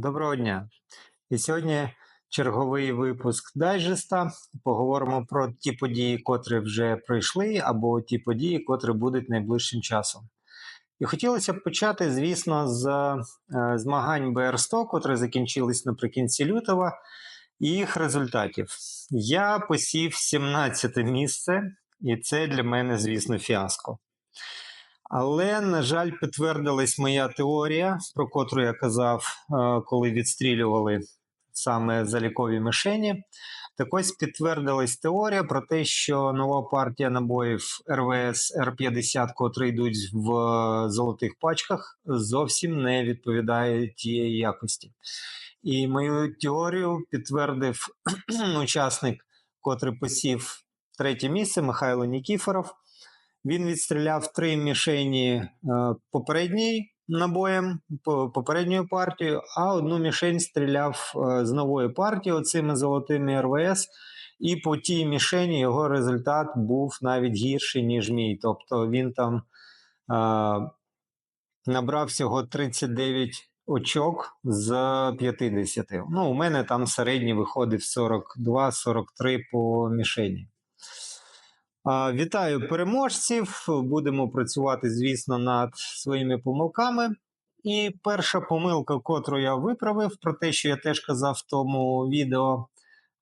Доброго дня. І сьогодні черговий випуск дайджеста. Поговоримо про ті події, котрі вже пройшли, або ті події, котрі будуть найближчим часом. І хотілося б почати, звісно, з е, змагань БР100, котрі закінчились наприкінці лютого, і їх результатів. Я посів 17 місце, і це для мене, звісно, фіаско. Але, на жаль, підтвердилась моя теорія, про котру я казав, е, коли відстрілювали саме залікові мишені. Так ось підтвердилась теорія про те, що нова партія набоїв РВС Р-50, котрі йдуть в золотих пачках, зовсім не відповідає тієї якості. І мою теорію підтвердив учасник, котрий посів третє місце Михайло Нікіфоров. Він відстріляв три мішені е, попередній набоєм, попередньою партією, а одну мішень стріляв е, з нової партії оцими золотими РВС. І по тій мішені його результат був навіть гірший, ніж мій. Тобто він там е, набрав всього 39 очок з 50. Ну, у мене там середній виходив 42-43 по мішені. Вітаю переможців. Будемо працювати, звісно, над своїми помилками. І перша помилка, котру я виправив, про те, що я теж казав в тому відео.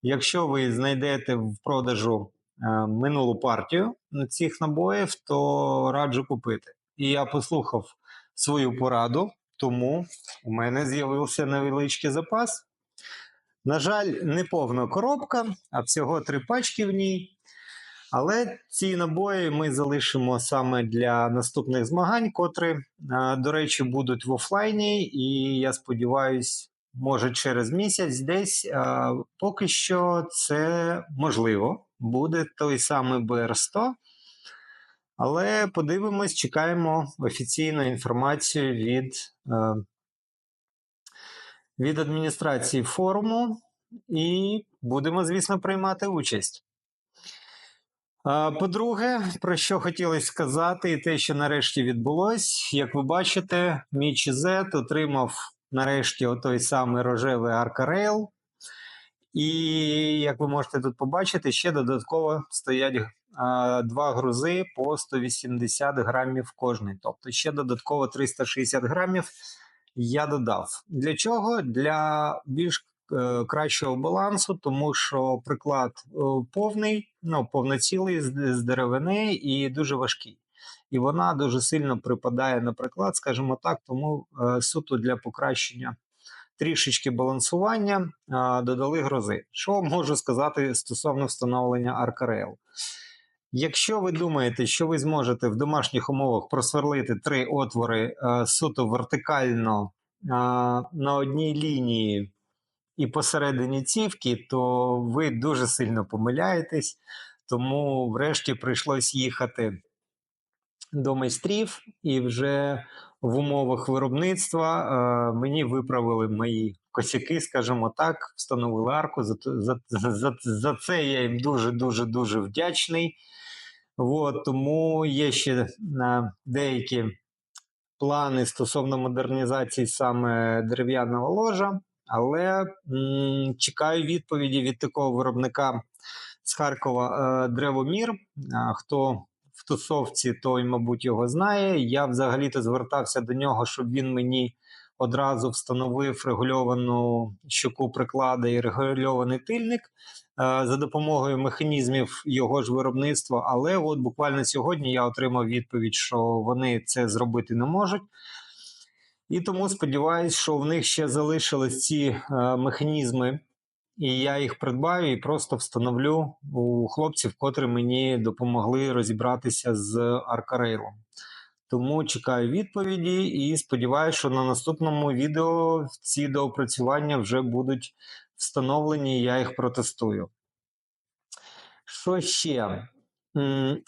Якщо ви знайдете в продажу е, минулу партію цих набоїв, то раджу купити. І я послухав свою пораду, тому у мене з'явився невеличкий запас. На жаль, не повна коробка, а всього три пачки в ній. Але ці набої ми залишимо саме для наступних змагань, котрі, е, до речі, будуть в офлайні, і я сподіваюся, може через місяць десь. Е, Поки що це можливо, буде той самий БР100. Але подивимось, чекаємо офіційну інформацію від, е, від адміністрації форуму, і будемо, звісно, приймати участь. По-друге, про що хотілося сказати, і те, що нарешті відбулось, як ви бачите, мій Z отримав нарешті отой самий рожевий аркарейл. І як ви можете тут побачити, ще додатково стоять а, два грузи по 180 грамів кожний. Тобто ще додатково 360 грамів я додав. Для чого? Для більш кращого балансу, тому що приклад е, повний, ну, повноцілий з, деревини і дуже важкий. І вона дуже сильно припадає на приклад, скажімо так, тому е, суто для покращення трішечки балансування е, додали грози. Що можу сказати стосовно встановлення аркарел? Якщо ви думаєте, що ви зможете в домашніх умовах просверлити три отвори е, суто вертикально е, на одній лінії і посередині цівки, то ви дуже сильно помиляєтесь. Тому, врешті, прийшлось їхати до майстрів, і вже в умовах виробництва е, мені виправили мої косяки, скажімо так, встановили арку. За, за, за, за це я їм дуже дуже дуже вдячний. От, тому є ще е, деякі плани стосовно модернізації саме дерев'яного ложа, але м, чекаю відповіді від такого виробника з Харкова е, Древомір. А, Хто в тусовці, той, мабуть, його знає. Я взагалі-то звертався до нього, щоб він мені одразу встановив регульовану щоку приклада і регульований тильник е, за допомогою механізмів його ж виробництва. Але от буквально сьогодні я отримав відповідь, що вони це зробити не можуть. І тому сподіваюся, що в них ще залишились ці е, механізми, і я їх придбаю і просто встановлю у хлопців, котрі мені допомогли розібратися з аркарейлом. Тому чекаю відповіді і сподіваюся, що на наступному відео ці доопрацювання вже будуть встановлені, і я їх протестую. Що ще?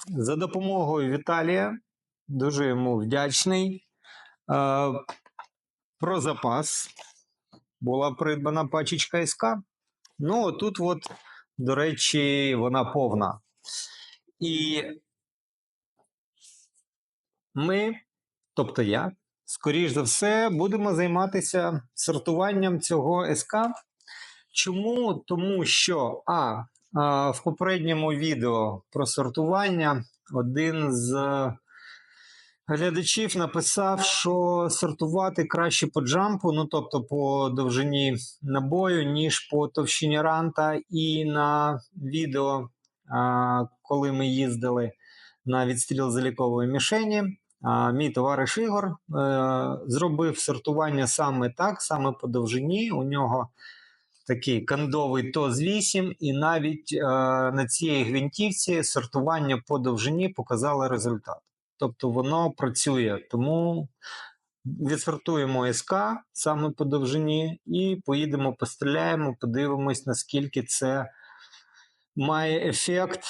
За допомогою Віталія, дуже йому вдячний. Про запас була придбана пачечка СК. Ну, тут, от, до речі, вона повна. І ми, тобто я, скоріш за все, будемо займатися сортуванням цього СК. Чому? Тому що а, в попередньому відео про сортування один з глядачів написав, що сортувати краще по джампу, ну тобто по довжині набою, ніж по товщині ранта. І на відео, коли ми їздили на відстріл залікової мішені, мій товариш Ігор е, зробив сортування саме так, саме по довжині. У нього такий кондовий ТОЗ 8, і навіть е, на цій гвинтівці сортування по довжині показало результат. Тобто воно працює. Тому відсортуємо СК саме по довжині, і поїдемо, постріляємо, подивимось, наскільки це має ефект.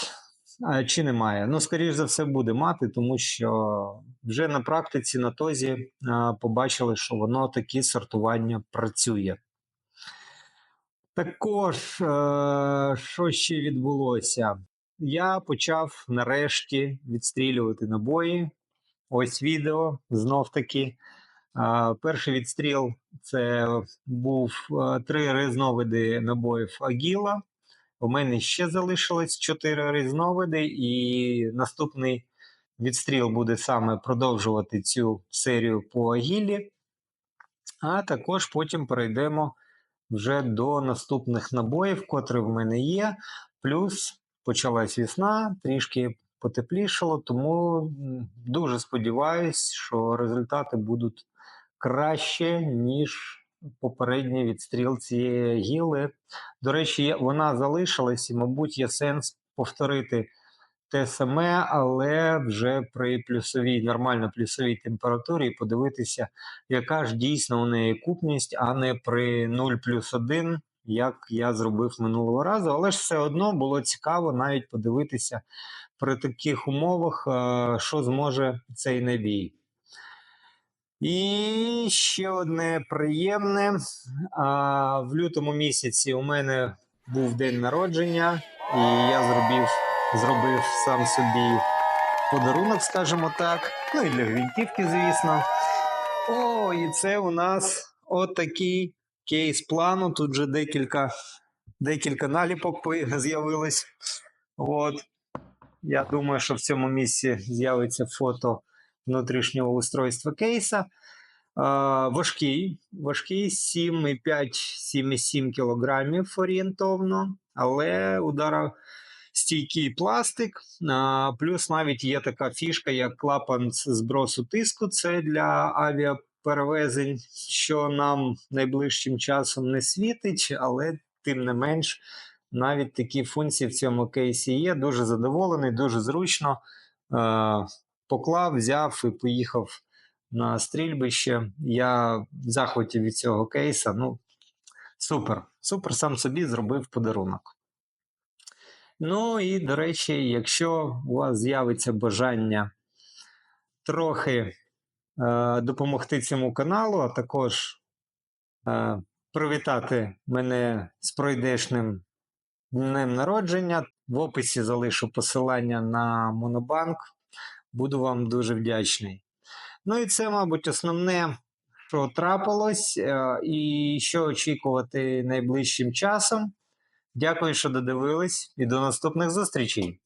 Чи немає? Ну, скоріш за все, буде мати, тому що вже на практиці на тозі побачили, що воно такі сортування працює. Також, е, що ще відбулося? Я почав нарешті відстрілювати набої. Ось відео знов таки. Перший відстріл це був три різновиди набоїв Агіла. У мене ще залишилось чотири різновиди, і наступний відстріл буде саме продовжувати цю серію по Агілі. А також потім перейдемо вже до наступних набоїв, котрі в мене є. Плюс почалась весна, трішки потеплішало, тому дуже сподіваюсь, що результати будуть краще, ніж попередній відстріл цієї гіли. До речі, вона залишилась, і, мабуть, є сенс повторити те саме, але вже при плюсовій, нормально плюсовій температурі подивитися, яка ж дійсно у неї купність, а не при 0 плюс 1, як я зробив минулого разу. Але ж все одно було цікаво навіть подивитися при таких умовах, е, що зможе цей набій. І ще одне приємне. В лютому місяці у мене був день народження, і я зробив, зробив сам собі подарунок, скажімо так. Ну і для гвинтівки, звісно. О, і це у нас отакий кейс плану. Тут вже декілька, декілька наліпок з'явилось. От. Я думаю, що в цьому місці з'явиться фото внутрішнього устройства кейса. А, важкий, важкий 7,5-7,7 кілограмів орієнтовно, але ударостійкий пластик. Плюс навіть є така фішка, як клапан з збросу тиску. Це для авіаперевезень, що нам найближчим часом не світить, але тим не менш. Навіть такі функції в цьому кейсі є. Дуже задоволений, дуже зручно. Е, поклав, взяв і поїхав на стрільбище. Я в захваті від цього кейса. Ну, супер. Супер сам собі зробив подарунок. Ну і, до речі, якщо у вас з'явиться бажання трохи допомогти цьому каналу, а також е, привітати мене з пройдешним днем народження. В описі залишу посилання на Монобанк. Буду вам дуже вдячний. Ну і це, мабуть, основне, що трапилось, е, і що очікувати найближчим часом. Дякую, що додивились, і до наступних зустрічей!